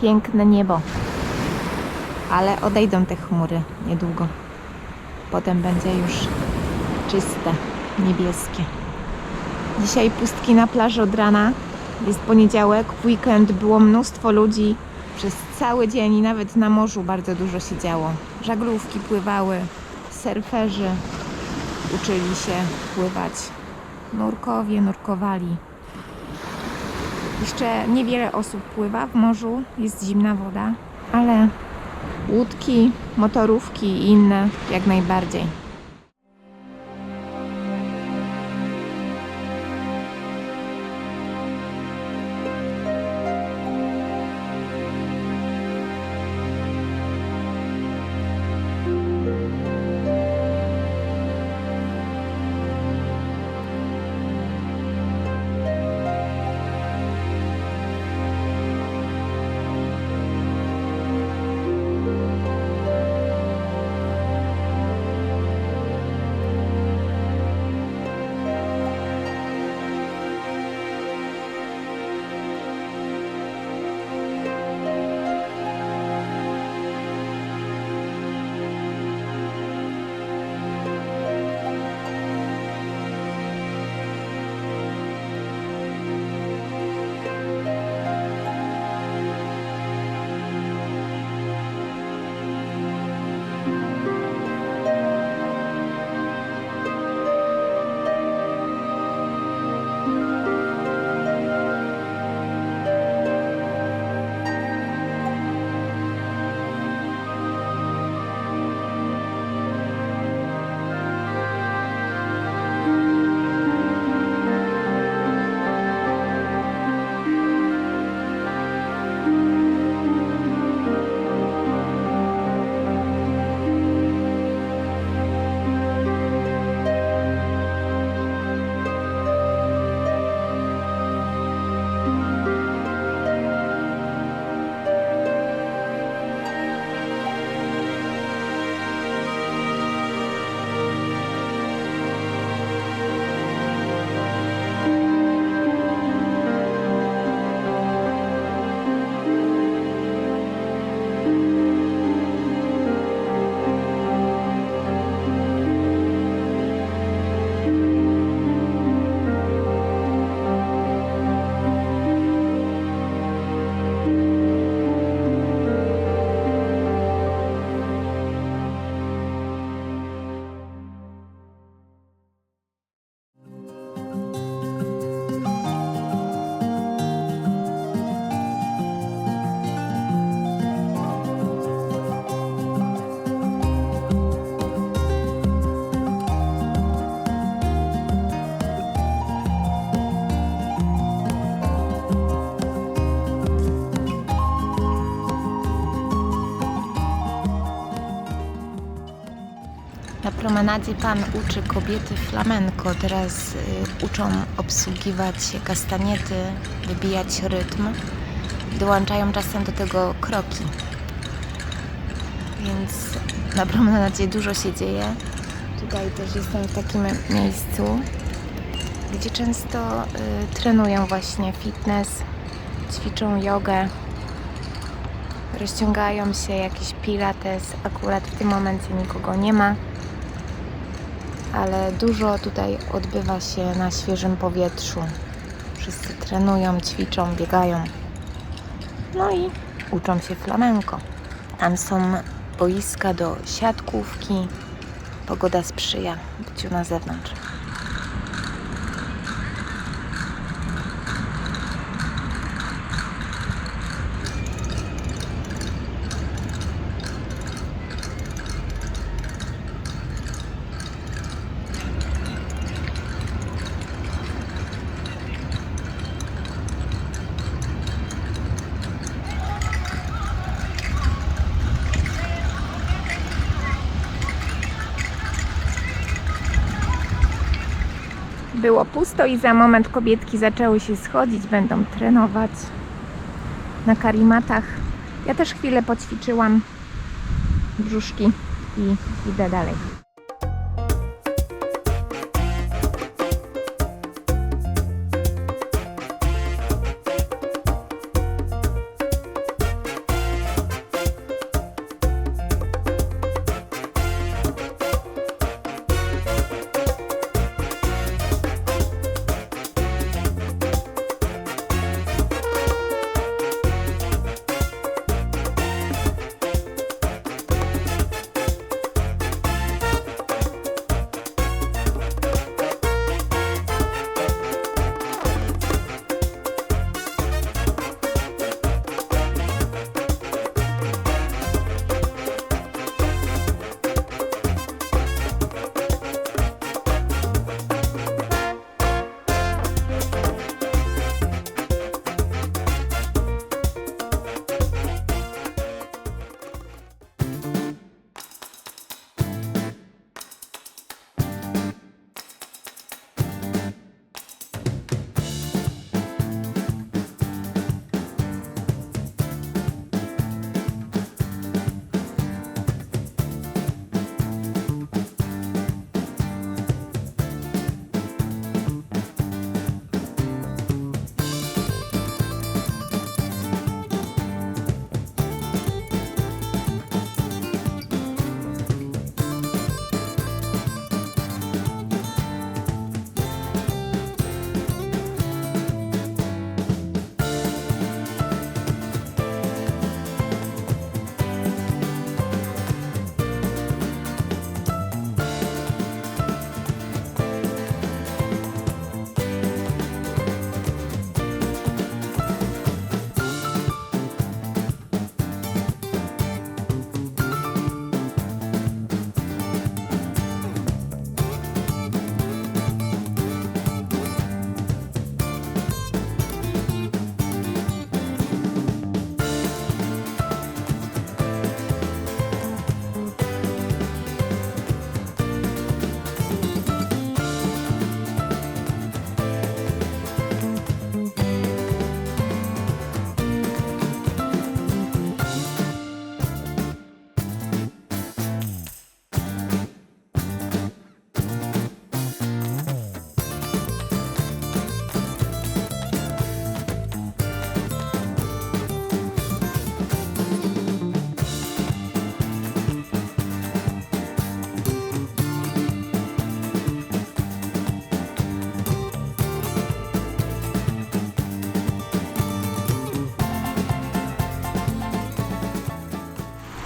piękne niebo. Ale odejdą te chmury niedługo. Potem będzie już czyste, niebieskie. Dzisiaj pustki na plaży od rana. Jest poniedziałek, w weekend było mnóstwo ludzi. Przez cały dzień i nawet na morzu bardzo dużo się działo. Żaglówki pływały, surferzy uczyli się pływać. Nurkowie nurkowali. Jeszcze niewiele osób pływa w morzu, jest zimna woda, ale łódki, motorówki i inne jak najbardziej. Na promenadzie pan uczy kobiety flamenko. Teraz y, uczą obsługiwać kastaniety, wybijać rytm. Dołączają czasem do tego kroki. Więc na promenadzie dużo się dzieje. Tutaj też jestem w takim miejscu, gdzie często y, trenują właśnie fitness, ćwiczą jogę, rozciągają się, jakiś pilates. Akurat w tym momencie nikogo nie ma ale dużo tutaj odbywa się na świeżym powietrzu. Wszyscy trenują, ćwiczą, biegają. No i uczą się flamenko. Tam są boiska do siatkówki. Pogoda sprzyja byciu na zewnątrz. Było pusto i za moment kobietki zaczęły się schodzić, będą trenować na karimatach. Ja też chwilę poćwiczyłam brzuszki i idę dalej.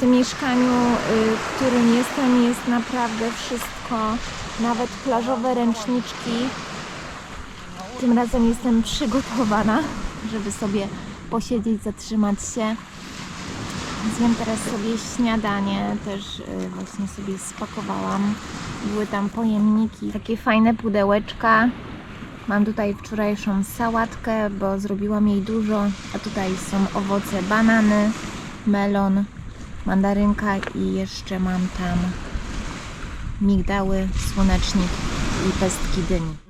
Tym mieszkaniu, y, w którym jestem, jest naprawdę wszystko, nawet plażowe ręczniczki. Tym razem jestem przygotowana, żeby sobie posiedzieć, zatrzymać się. Zjem teraz sobie śniadanie, też y, właśnie sobie spakowałam. Były tam pojemniki, takie fajne pudełeczka. Mam tutaj wczorajszą sałatkę, bo zrobiłam jej dużo, a tutaj są owoce banany, melon, mandarynka i jeszcze mam tam migdały, słonecznik i pestki dyni.